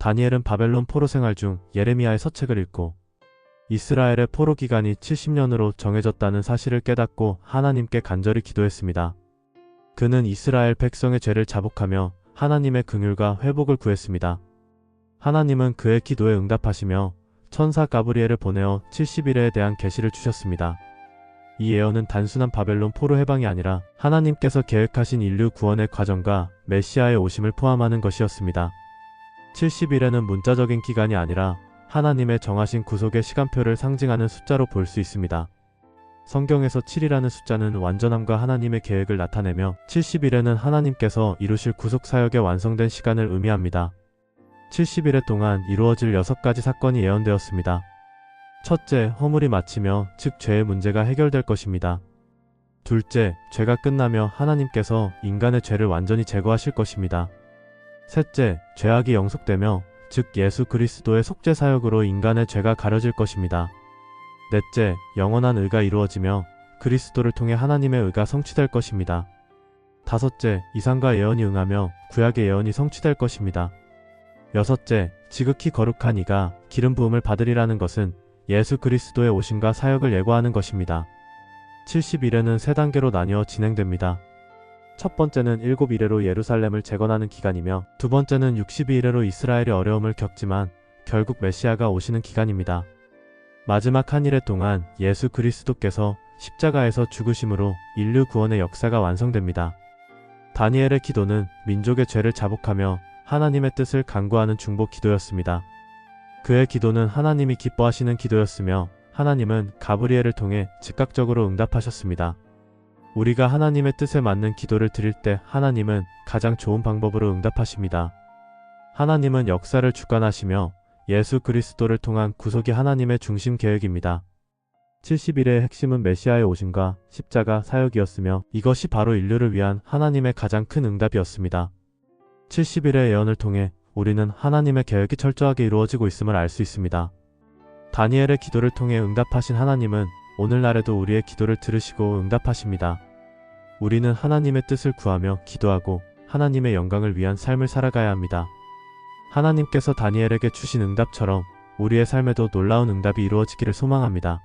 다니엘은 바벨론 포로 생활 중 예레미야의 서책을 읽고 이스라엘의 포로 기간이 70년으로 정해졌다는 사실을 깨닫고 하나님께 간절히 기도했습니다. 그는 이스라엘 백성의 죄를 자복하며 하나님의 긍휼과 회복을 구했습니다. 하나님은 그의 기도에 응답하시며 천사 가브리엘을 보내어 70일에 대한 계시를 주셨습니다. 이 예언은 단순한 바벨론 포로 해방이 아니라 하나님께서 계획하신 인류 구원의 과정과 메시아의 오심을 포함하는 것이었습니다. 70일에는 문자적인 기간이 아니라 하나님의 정하신 구속의 시간표를 상징하는 숫자로 볼 수 있습니다. 성경에서 7이라는 숫자는 완전함과 하나님의 계획을 나타내며 70일에는 하나님께서 이루실 구속 사역의 완성된 시간을 의미합니다. 70일의 동안 이루어질 6가지 사건이 예언되었습니다. 첫째, 허물이 마치며 즉 죄의 문제가 해결될 것입니다. 둘째, 죄가 끝나며 하나님께서 인간의 죄를 완전히 제거하실 것입니다. 셋째, 죄악이 영속되며 즉 예수 그리스도의 속죄 사역으로 인간의 죄가 가려질 것입니다. 넷째, 영원한 의가 이루어지며 그리스도를 통해 하나님의 의가 성취될 것입니다. 다섯째, 이상과 예언이 응하며 구약의 예언이 성취될 것입니다. 여섯째, 지극히 거룩한 이가 기름 부음을 받으리라는 것은 예수 그리스도의 오심과 사역을 예고하는 것입니다. 70일에는 세 단계로 나뉘어 진행됩니다. 첫 번째는 일곱 이래로 예루살렘을 재건하는 기간이며 두 번째는 62이래로 이스라엘이 어려움을 겪지만 결국 메시아가 오시는 기간입니다. 마지막 한 일의 동안 예수 그리스도께서 십자가에서 죽으심으로 인류 구원의 역사가 완성됩니다. 다니엘의 기도는 민족의 죄를 자복하며 하나님의 뜻을 간구하는 중보 기도였습니다. 그의 기도는 하나님이 기뻐하시는 기도였으며 하나님은 가브리엘을 통해 즉각적으로 응답하셨습니다. 우리가 하나님의 뜻에 맞는 기도를 드릴 때 하나님은 가장 좋은 방법으로 응답하십니다. 하나님은 역사를 주관하시며 예수 그리스도를 통한 구속이 하나님의 중심 계획입니다. 70일의 핵심은 메시아의 오심과 십자가 사역이었으며 이것이 바로 인류를 위한 하나님의 가장 큰 응답이었습니다. 70일의 예언을 통해 우리는 하나님의 계획이 철저하게 이루어지고 있음을 알 수 있습니다. 다니엘의 기도를 통해 응답하신 하나님은 오늘날에도 우리의 기도를 들으시고 응답하십니다. 우리는 하나님의 뜻을 구하며 기도하고 하나님의 영광을 위한 삶을 살아가야 합니다. 하나님께서 다니엘에게 주신 응답처럼 우리의 삶에도 놀라운 응답이 이루어지기를 소망합니다.